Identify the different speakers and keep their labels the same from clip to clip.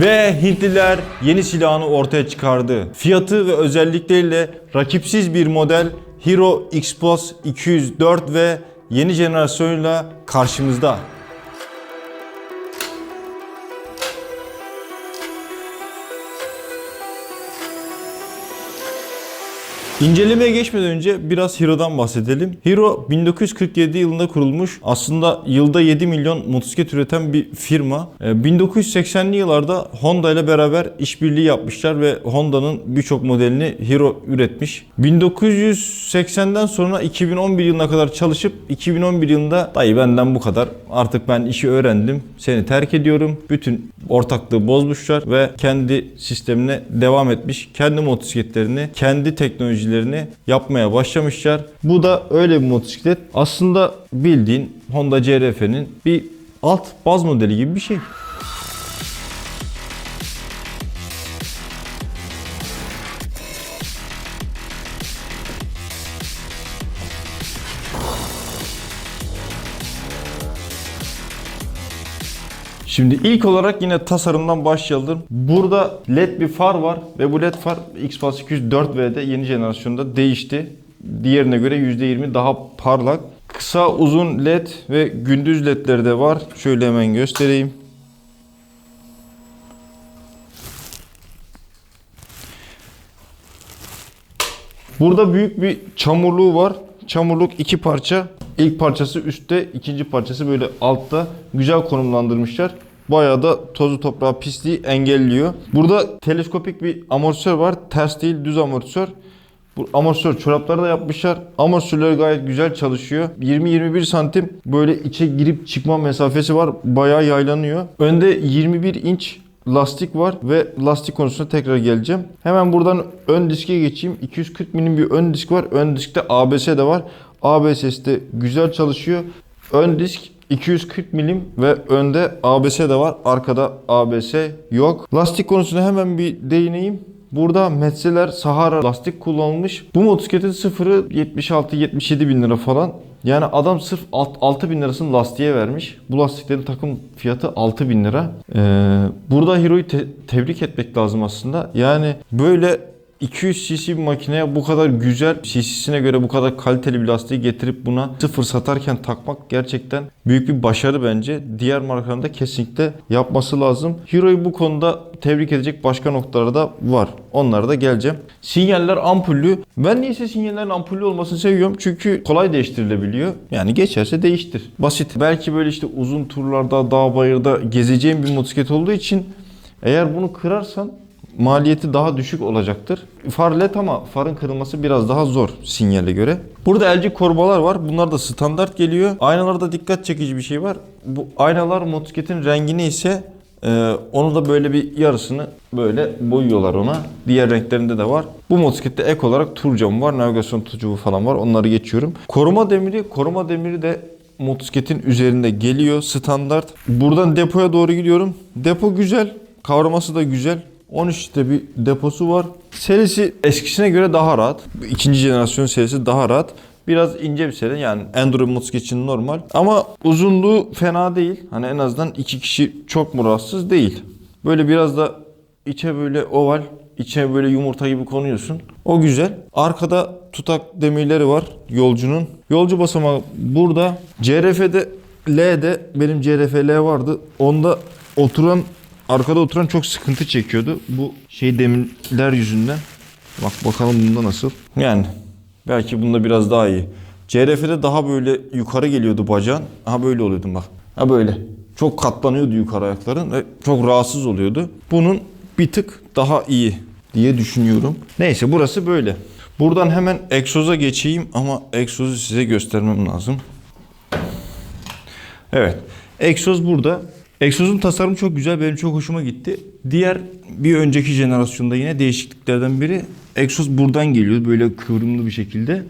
Speaker 1: Ve Hintliler yeni silahını ortaya çıkardı. Fiyatı ve özellikleriyle rakipsiz bir model Hero Xpos 204 ve yeni jenerasyonuyla karşımızda. İncelemeye geçmeden önce biraz Hero'dan bahsedelim. Hero 1947 yılında kurulmuş. Aslında yılda 7 milyon motosiklet üreten bir firma. Ee, 1980'li yıllarda Honda ile beraber işbirliği yapmışlar ve Honda'nın birçok modelini Hero üretmiş. 1980'den sonra 2011 yılına kadar çalışıp 2011 yılında dayı benden bu kadar. Artık ben işi öğrendim. Seni terk ediyorum. Bütün ortaklığı bozmuşlar ve kendi sistemine devam etmiş. Kendi motosikletlerini, kendi teknolojilerini yapmaya başlamışlar. Bu da öyle bir motosiklet. Aslında bildiğin Honda CRF'nin bir alt baz modeli gibi bir şey. Şimdi ilk olarak yine tasarımdan başlayalım. Burada LED bir far var ve bu LED far X-Pass 204V'de yeni jenerasyonda değişti. Diğerine göre %20 daha parlak. Kısa uzun LED ve gündüz LED'leri de var. Şöyle hemen göstereyim. Burada büyük bir çamurluğu var. Çamurluk iki parça. İlk parçası üstte, ikinci parçası böyle altta. Güzel konumlandırmışlar. Bayağı da tozu toprağı pisliği engelliyor. Burada teleskopik bir amortisör var. Ters değil düz amortisör. Bu amortisör çorapları da yapmışlar. Amortisörler gayet güzel çalışıyor. 20-21 santim böyle içe girip çıkma mesafesi var. Bayağı yaylanıyor. Önde 21 inç lastik var ve lastik konusuna tekrar geleceğim. Hemen buradan ön diske geçeyim. 240 milim bir ön disk var. Ön diskte ABS de var. ABS de güzel çalışıyor. Ön disk 240 milim ve önde ABS de var. Arkada ABS yok. Lastik konusuna hemen bir değineyim. Burada Metzeler Sahara lastik kullanılmış. Bu motosikletin sıfırı 76-77 bin lira falan. Yani adam sırf 6 bin lirasını lastiğe vermiş. Bu lastiklerin takım fiyatı 6 bin lira. Ee, burada Hero'yu te- tebrik etmek lazım aslında. Yani böyle 200 cc bir makineye bu kadar güzel cc'sine göre bu kadar kaliteli bir lastiği getirip buna sıfır satarken takmak gerçekten büyük bir başarı bence. Diğer markaların da kesinlikle yapması lazım. Hero'yu bu konuda tebrik edecek başka noktalar da var. Onlara da geleceğim. Sinyaller ampullü. Ben niyeyse sinyallerin ampullü olmasını seviyorum. Çünkü kolay değiştirilebiliyor. Yani geçerse değiştir. Basit. Belki böyle işte uzun turlarda, dağ bayırda gezeceğim bir motosiklet olduğu için eğer bunu kırarsan maliyeti daha düşük olacaktır. Far led ama farın kırılması biraz daha zor sinyale göre. Burada LG korumalar var. Bunlar da standart geliyor. Aynalarda dikkat çekici bir şey var. Bu aynalar motosikletin rengini ise e, onu da böyle bir yarısını böyle boyuyorlar ona. Diğer renklerinde de var. Bu motosiklette ek olarak tur camı var. Navigasyon tutucu falan var. Onları geçiyorum. Koruma demiri, koruma demiri de motosikletin üzerinde geliyor standart. Buradan depoya doğru gidiyorum. Depo güzel. Kavraması da güzel. 13'te bir deposu var. Serisi eskisine göre daha rahat. İkinci jenerasyon serisi daha rahat. Biraz ince bir seri yani Enduro motosiklet için normal. Ama uzunluğu fena değil. Hani en azından iki kişi çok mu rahatsız değil. Böyle biraz da içe böyle oval, içe böyle yumurta gibi konuyorsun. O güzel. Arkada tutak demirleri var yolcunun. Yolcu basamağı burada. CRF'de L'de benim CRF L vardı. Onda oturan arkada oturan çok sıkıntı çekiyordu. Bu şey demirler yüzünden. Bak bakalım bunda nasıl. Yani belki bunda biraz daha iyi. CRF'de daha böyle yukarı geliyordu bacağın. Ha böyle oluyordun bak. Ha böyle. Çok katlanıyordu yukarı ayakların ve çok rahatsız oluyordu. Bunun bir tık daha iyi diye düşünüyorum. Neyse burası böyle. Buradan hemen egzoza geçeyim ama egzozu size göstermem lazım. Evet. Egzoz burada. Egzozun tasarımı çok güzel. Benim çok hoşuma gitti. Diğer bir önceki jenerasyonda yine değişikliklerden biri egzoz buradan geliyor. Böyle kıvrımlı bir şekilde.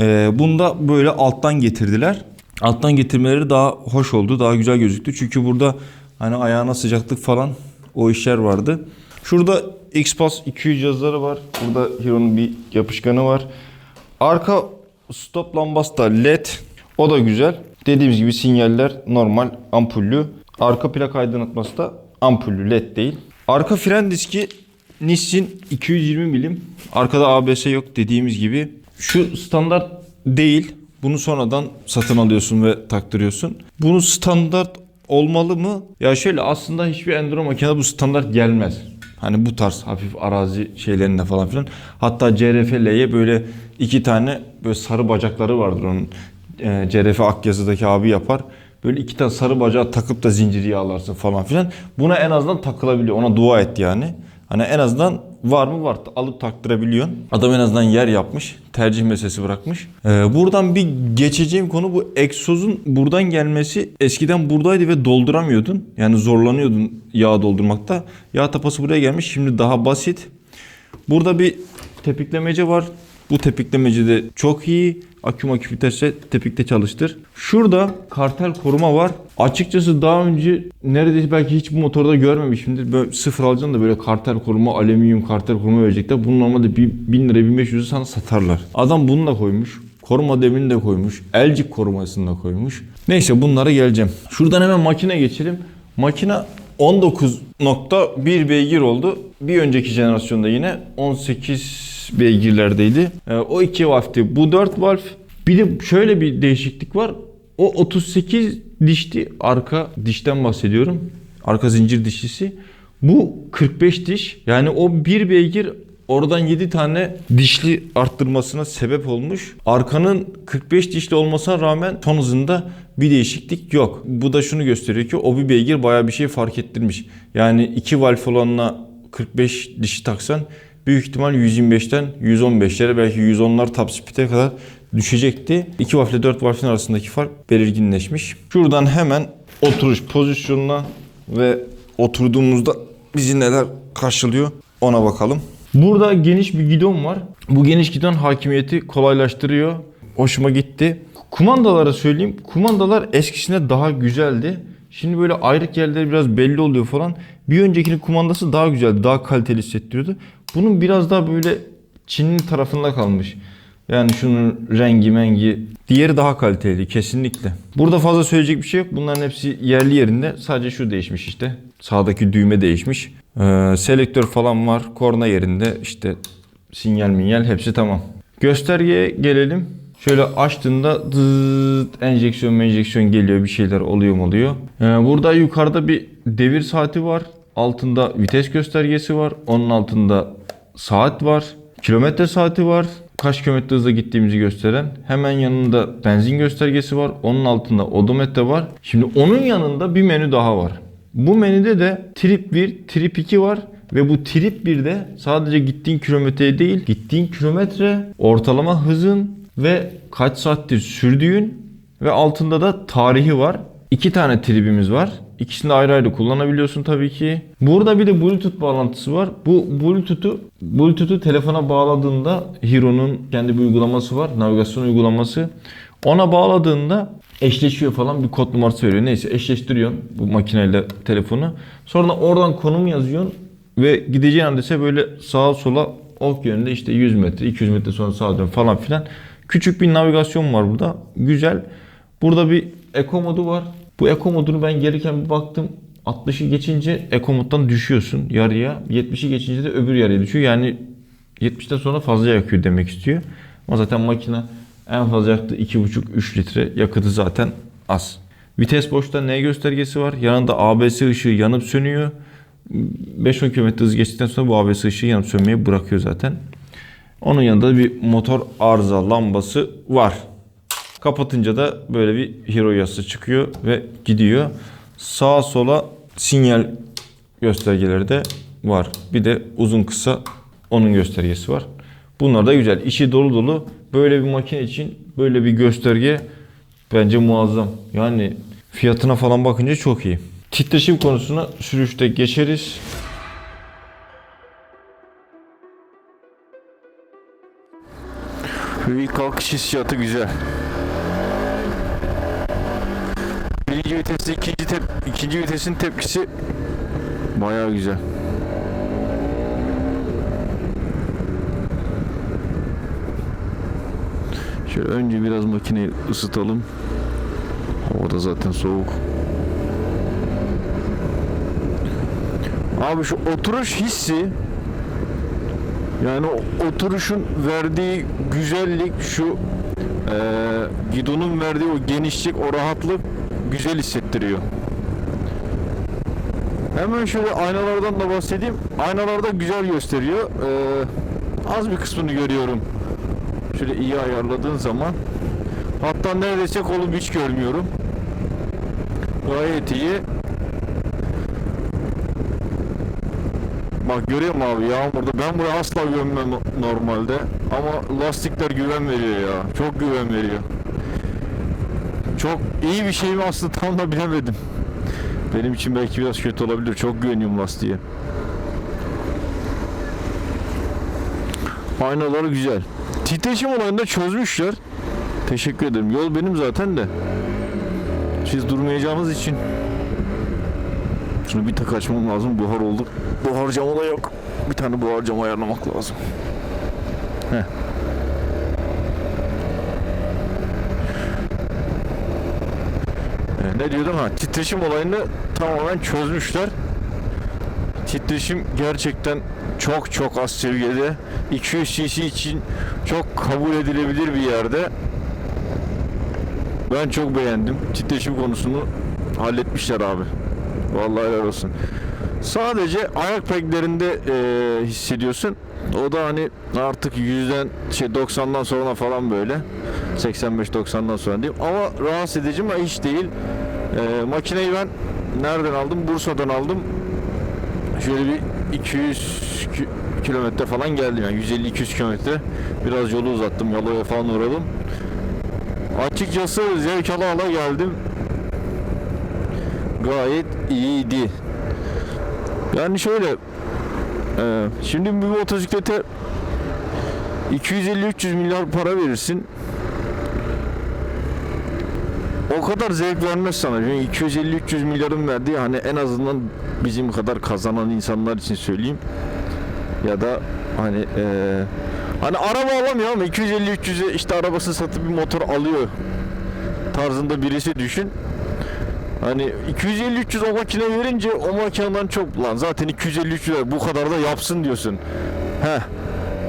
Speaker 1: Ee, bunda böyle alttan getirdiler. Alttan getirmeleri daha hoş oldu. Daha güzel gözüktü. Çünkü burada hani ayağına sıcaklık falan o işler vardı. Şurada X-Pass 200 yazıları var. Burada Hero'nun bir yapışkanı var. Arka stop lambası da led. O da güzel. Dediğimiz gibi sinyaller normal ampullü. Arka plak aydınlatması da Ampullü led değil. Arka fren diski Nissin 220 milim. Arkada ABS yok dediğimiz gibi. Şu standart değil. Bunu sonradan satın alıyorsun ve taktırıyorsun. Bunu standart olmalı mı? Ya şöyle aslında hiçbir enduro makine bu standart gelmez. Hani bu tarz hafif arazi şeylerinde falan filan. Hatta CRF'ye böyle iki tane böyle sarı bacakları vardır onun. E, CRF Akyazı'daki abi yapar. Böyle iki tane sarı bacağı takıp da zinciri yağlarsın falan filan. Buna en azından takılabiliyor. Ona dua et yani. Hani en azından var mı var alıp taktırabiliyorsun. Adam en azından yer yapmış. Tercih meselesi bırakmış. Ee, buradan bir geçeceğim konu bu egzozun buradan gelmesi. Eskiden buradaydı ve dolduramıyordun. Yani zorlanıyordun yağ doldurmakta. Yağ tapası buraya gelmiş. Şimdi daha basit. Burada bir tepiklemece var. Bu tepiklemeci de çok iyi. Akü makü vitese tepikte çalıştır. Şurada kartel koruma var. Açıkçası daha önce neredeyse belki hiç bu motorda görmemişimdir. Böyle sıfır alacaksın da böyle kartel koruma, alüminyum kartel koruma verecekler. Bunu normalde 1000 lira 1500 lira sana satarlar. Adam bunu da koymuş. Koruma demini de koymuş. Elcik korumasını da koymuş. Neyse bunlara geleceğim. Şuradan hemen makine geçelim. Makine 19.1 beygir oldu. Bir önceki jenerasyonda yine 18 beygirlerdeydi. Ee, o 2 valfti. Bu 4 valf. Bir de şöyle bir değişiklik var. O 38 dişti. Arka dişten bahsediyorum. Arka zincir dişlisi. Bu 45 diş. Yani o bir beygir oradan 7 tane dişli arttırmasına sebep olmuş. Arkanın 45 dişli olmasına rağmen son hızında bir değişiklik yok. Bu da şunu gösteriyor ki o bir beygir bayağı bir şey fark ettirmiş. Yani 2 valf olanla 45 dişi taksan büyük ihtimal 125'ten 115'lere belki 110'lar top speed'e kadar düşecekti. 2 valf ile 4 valfin arasındaki fark belirginleşmiş. Şuradan hemen oturuş pozisyonuna ve oturduğumuzda bizi neler karşılıyor ona bakalım. Burada geniş bir gidon var. Bu geniş gidon hakimiyeti kolaylaştırıyor. Hoşuma gitti. Kumandalara söyleyeyim. Kumandalar eskisine daha güzeldi. Şimdi böyle ayrık yerleri biraz belli oluyor falan. Bir öncekinin kumandası daha güzeldi. Daha kaliteli hissettiriyordu. Bunun biraz daha böyle Çin'in tarafında kalmış. Yani şunun rengi mengi. Diğeri daha kaliteli kesinlikle. Burada fazla söyleyecek bir şey yok. Bunların hepsi yerli yerinde. Sadece şu değişmiş işte. Sağdaki düğme değişmiş. Ee, selektör falan var. Korna yerinde. İşte sinyal minyal hepsi tamam. Göstergeye gelelim. Şöyle açtığında dıt, enjeksiyon menjeksiyon geliyor bir şeyler oluyor mu oluyor. Ee, burada yukarıda bir devir saati var. Altında vites göstergesi var. Onun altında saat var. Kilometre saati var. Kaç kilometre hızla gittiğimizi gösteren. Hemen yanında benzin göstergesi var. Onun altında odometre var. Şimdi onun yanında bir menü daha var. Bu menüde de trip 1, trip 2 var. Ve bu trip 1'de sadece gittiğin kilometre değil, gittiğin kilometre, ortalama hızın ve kaç saattir sürdüğün ve altında da tarihi var. İki tane tribimiz var. İkisini ayrı ayrı kullanabiliyorsun tabii ki. Burada bir de Bluetooth bağlantısı var. Bu Bluetooth'u Bluetooth'u telefona bağladığında Hero'nun kendi bir uygulaması var. Navigasyon uygulaması. Ona bağladığında eşleşiyor falan bir kod numarası veriyor. Neyse eşleştiriyorsun bu makineyle telefonu. Sonra oradan konum yazıyorsun ve gideceğin adrese böyle sağa sola ok yönünde işte 100 metre 200 metre sonra sağa dön falan filan. Küçük bir navigasyon var burada. Güzel. Burada bir Eco modu var. Bu Eco modunu ben gelirken bir baktım. 60'ı geçince Eco moddan düşüyorsun yarıya. 70'i geçince de öbür yarıya düşüyor. Yani 70'ten sonra fazla yakıyor demek istiyor. Ama zaten makine en fazla yaktığı 2,5-3 litre. Yakıtı zaten az. Vites boşta N göstergesi var. Yanında ABS ışığı yanıp sönüyor. 5-10 km hız geçtikten sonra bu ABS ışığı yanıp sönmeyi bırakıyor zaten. Onun yanında bir motor arıza lambası var. Kapatınca da böyle bir hero yazısı çıkıyor ve gidiyor. Sağa sola sinyal göstergeleri de var. Bir de uzun kısa onun göstergesi var. Bunlar da güzel. İşi dolu dolu. Böyle bir makine için böyle bir gösterge bence muazzam. Yani fiyatına falan bakınca çok iyi. Titreşim konusuna sürüşte geçeriz. Bir kalkış hissiyatı güzel. Vitesi ikinci tep ikinci vitesin tepkisi bayağı güzel. Şöyle önce biraz makineyi ısıtalım. Havada zaten soğuk.
Speaker 2: Abi şu oturuş hissi yani oturuşun verdiği güzellik şu eee gidonun verdiği o genişlik, o rahatlık güzel hissettiriyor. Hemen şöyle aynalardan da bahsedeyim. Aynalarda güzel gösteriyor. Eee, az bir kısmını görüyorum. Şöyle iyi ayarladığın zaman. Hatta neredeyse kolumu hiç görmüyorum. Gayet iyi. Bak görüyor musun abi yağmurda ben buraya asla güvenmem normalde ama lastikler güven veriyor ya çok güven veriyor çok iyi bir şey mi aslında tam da bilemedim benim için belki biraz kötü olabilir çok güveniyorum lastiğe aynaları güzel titreşim olayında çözmüşler teşekkür ederim yol benim zaten de siz durmayacağınız için şunu bir tak açmam lazım. Buhar oldu. Buhar camı da yok. Bir tane buhar camı ayarlamak lazım. Heh. Ne diyordum ha? Titreşim olayını tamamen çözmüşler. Titreşim gerçekten çok çok az seviyede. 200 cc için çok kabul edilebilir bir yerde. Ben çok beğendim. Titreşim konusunu halletmişler abi. Vallahi helal olsun. Sadece ayak peklerinde e, hissediyorsun. O da hani artık yüzden şey 90'dan sonra falan böyle. 85-90'dan sonra diyeyim. Ama rahatsız edici mi? Hiç değil. E, makineyi ben nereden aldım? Bursa'dan aldım. Şöyle bir 200 ki- kilometre falan geldim yani 150-200 kilometre. Biraz yolu uzattım. Yalova'ya falan uğradım. Açıkçası zevk ala ala geldim gayet iyiydi. Yani şöyle e, şimdi bir motosiklete 250-300 milyar para verirsin. O kadar zevk vermez sana. Yani 250-300 milyarın verdiği hani en azından bizim kadar kazanan insanlar için söyleyeyim. Ya da hani e, hani araba alamıyor ama 250-300'e işte arabasını satıp bir motor alıyor tarzında birisi düşün. Hani 250-300 o makine verince o makineden çok lan zaten 250-300 lira bu kadar da yapsın diyorsun. Heh.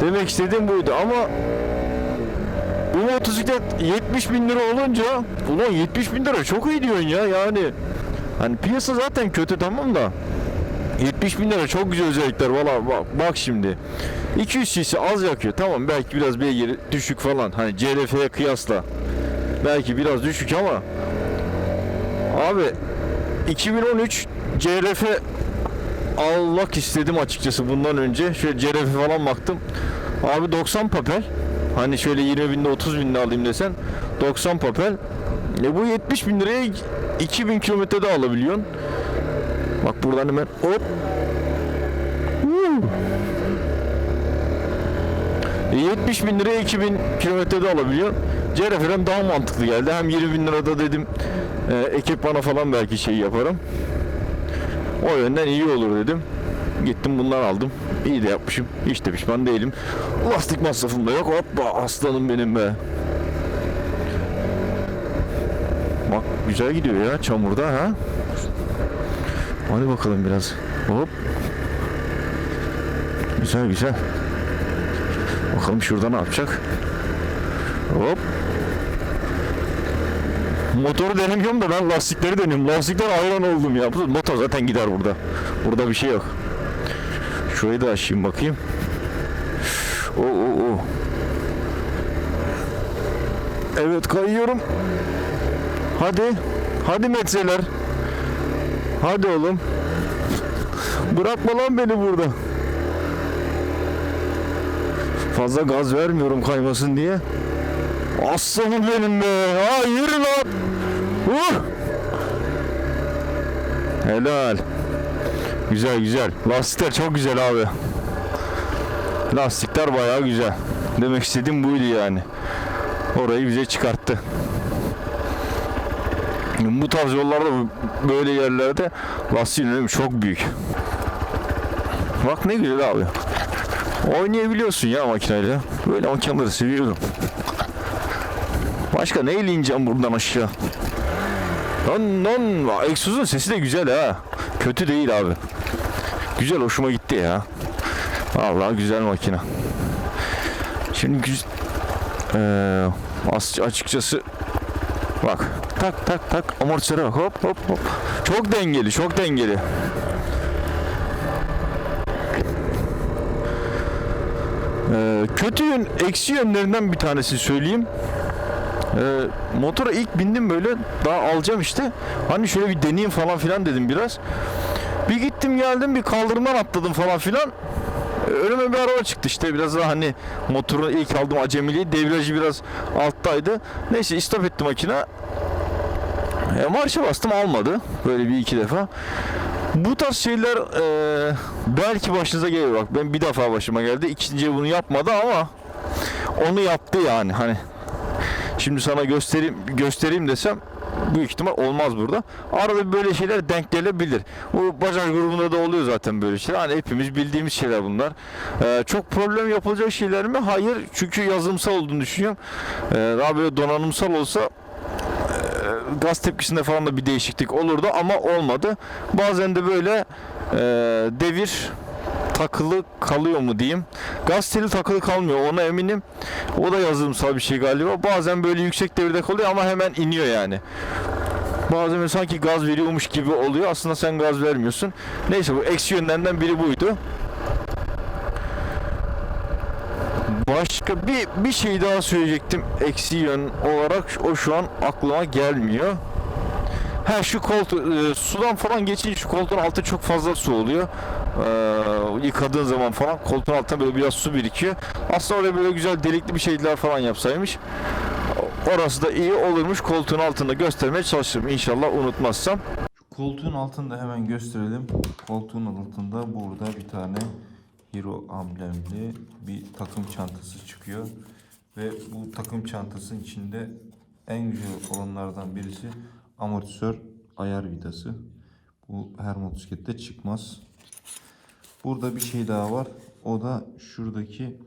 Speaker 2: Demek istediğim buydu ama bu motosiklet 70 bin lira olunca ulan 70 bin lira çok iyi diyorsun ya yani. Hani piyasa zaten kötü tamam da 70 bin lira çok güzel özellikler valla bak, bak şimdi 200 cc az yakıyor tamam belki biraz beygiri düşük falan hani CRF'ye kıyasla belki biraz düşük ama Abi 2013 CRF almak istedim açıkçası bundan önce. Şöyle CRF falan baktım. Abi 90 papel. Hani şöyle 20 binde 30 binde alayım desen 90 papel. E bu 70 bin liraya 2000 kilometrede alabiliyorsun. Bak buradan hemen hop. E 70 bin liraya 2000 kilometrede alabiliyorsun. CRF'den daha mantıklı geldi. Hem 20 bin lirada dedim e, ekipmana falan belki şey yaparım. O yönden iyi olur dedim. Gittim bundan aldım. İyi de yapmışım. Hiç de pişman değilim. Lastik masrafım da yok. Hoppa aslanım benim be. Bak güzel gidiyor ya çamurda ha. Hadi bakalım biraz. Hop. Güzel güzel. Bakalım şurada ne yapacak. Hop. Motoru denemiyorum da ben lastikleri deniyorum. Lastikler hayran oldum ya. Motor zaten gider burada. Burada bir şey yok. Şurayı da açayım bakayım. Oo, oo, oo. Evet kayıyorum. Hadi. Hadi metreler. Hadi oğlum. Bırakma lan beni burada. Fazla gaz vermiyorum kaymasın diye. Aslanım benim be. Ha yürü lan. Uh. Helal. Güzel güzel. Lastikler çok güzel abi. Lastikler bayağı güzel. Demek istediğim buydu yani. Orayı bize çıkarttı. Bu tarz yollarda böyle yerlerde lastiğin önemi çok büyük. Bak ne güzel abi. Oynayabiliyorsun ya makineyle. Böyle makineleri seviyorum. Başka neyle ineceğim buradan aşağı? Lan lan egzozun sesi de güzel ha. Kötü değil abi. Güzel hoşuma gitti ya. Vallahi güzel makine. Şimdi güz- as- açıkçası bak tak tak tak amortisöre bak hop hop hop. Çok dengeli çok dengeli. Eee, kötü yön, eksi yönlerinden bir tanesi söyleyeyim. Eee motora ilk bindim böyle daha alacağım işte. Hani şöyle bir deneyeyim falan filan dedim biraz. Bir gittim geldim bir kaldırımdan atladım falan filan. Ee, Önüme bir araba çıktı işte biraz daha hani motoru ilk aldım acemiliği debriyajı biraz alttaydı. Neyse istop etti makine. E, marşa bastım almadı böyle bir iki defa. Bu tarz şeyler e, belki başınıza gelir bak ben bir defa başıma geldi ikinciye bunu yapmadı ama onu yaptı yani hani şimdi sana göstereyim göstereyim desem büyük ihtimal olmaz burada. Arada böyle şeyler denk gelebilir. Bu bacak grubunda da oluyor zaten böyle şeyler. Hani hepimiz bildiğimiz şeyler bunlar. Ee, çok problem yapılacak şeyler mi? Hayır. Çünkü yazılımsal olduğunu düşünüyorum. Ee, daha böyle donanımsal olsa e, gaz tepkisinde falan da bir değişiklik olurdu ama olmadı. Bazen de böyle e, devir takılı kalıyor mu diyeyim. Gaz teli takılı kalmıyor ona eminim. O da yazılımsal bir şey galiba. Bazen böyle yüksek devirde kalıyor ama hemen iniyor yani. Bazen sanki gaz veriyormuş gibi oluyor. Aslında sen gaz vermiyorsun. Neyse bu eksi yönlerinden biri buydu. Başka bir bir şey daha söyleyecektim eksi yön olarak o şu an aklıma gelmiyor. Ha şu koltuğu e, sudan falan geçince şu koltuğun altı çok fazla su oluyor. Ee, yıkadığın zaman falan koltuğun altına böyle biraz su birikiyor. Aslında oraya böyle güzel delikli bir şeyler falan yapsaymış. Orası da iyi olurmuş. Koltuğun altında göstermeye çalışırım inşallah unutmazsam.
Speaker 1: Koltuğun altında hemen gösterelim. Koltuğun altında burada bir tane Hero amblemli bir takım çantası çıkıyor. Ve bu takım çantasının içinde en güzel olanlardan birisi amortisör ayar vidası. Bu her motosiklette çıkmaz. Burada bir şey daha var. O da şuradaki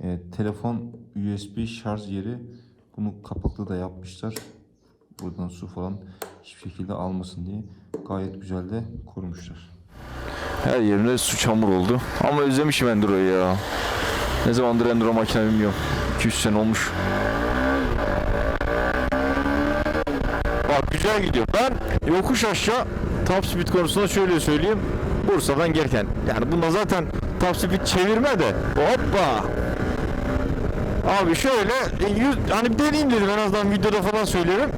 Speaker 1: e, telefon USB şarj yeri. Bunu kapaklı da yapmışlar. Buradan su falan hiçbir şekilde almasın diye gayet güzel de korumuşlar.
Speaker 2: Her yerinde su çamur oldu. Ama özlemişim Enduro'yu ya. Ne zamandır Enduro makine bilmiyorum. 200 sene olmuş. Bak güzel gidiyor. Ben yokuş aşağı top speed konusunda şöyle söyleyeyim. Bursa'dan gelirken. Yani bunda zaten top speed çevirme de. Hoppa. Abi şöyle e, yüz, hani bir deneyeyim dedim en azından videoda falan söylerim.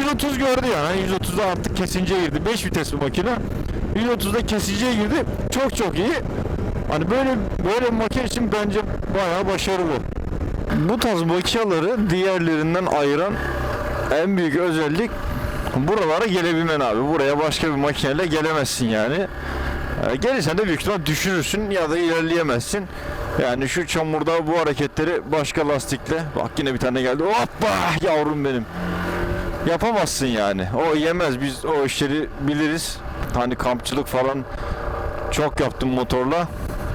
Speaker 2: 130 gördü yani. Hani 130'da artık kesinciye girdi. 5 vites bir makine. 130'da kesiciye girdi. Çok çok iyi. Hani böyle böyle bir makine için bence bayağı başarılı. Bu tarz makineleri diğerlerinden ayıran en büyük özellik buralara gelebilmen abi. Buraya başka bir makineyle gelemezsin yani. Ee, Gelirsen de büyük ihtimal düşürürsün ya da ilerleyemezsin. Yani şu çamurda bu hareketleri başka lastikle bak yine bir tane geldi. Hoppa yavrum benim. Yapamazsın yani. O yemez. Biz o işleri biliriz. Hani kampçılık falan çok yaptım motorla.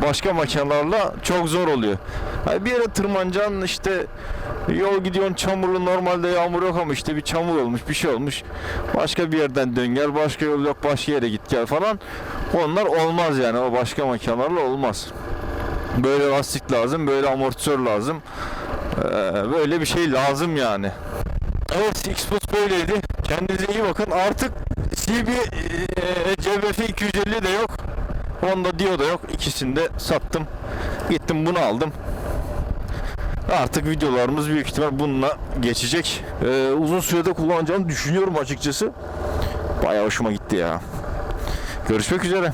Speaker 2: Başka makinelerle çok zor oluyor. Hani bir yere tırmanacaksın işte yol gidiyorsun çamurlu normalde yağmur yok ama işte bir çamur olmuş bir şey olmuş. Başka bir yerden dön gel başka yol yok başka yere git gel falan. Onlar olmaz yani o başka makinelerle olmaz. Böyle lastik lazım böyle amortisör lazım. Ee, böyle bir şey lazım yani. Evet Xbox böyleydi. Kendinize iyi bakın. Artık CB e, CBF 250 de yok. Honda Dio da yok. İkisini de sattım. Gittim bunu aldım. Artık videolarımız büyük ihtimal bununla geçecek. Ee, uzun sürede kullanacağımı düşünüyorum açıkçası. Bayağı hoşuma gitti ya. Görüşmek üzere.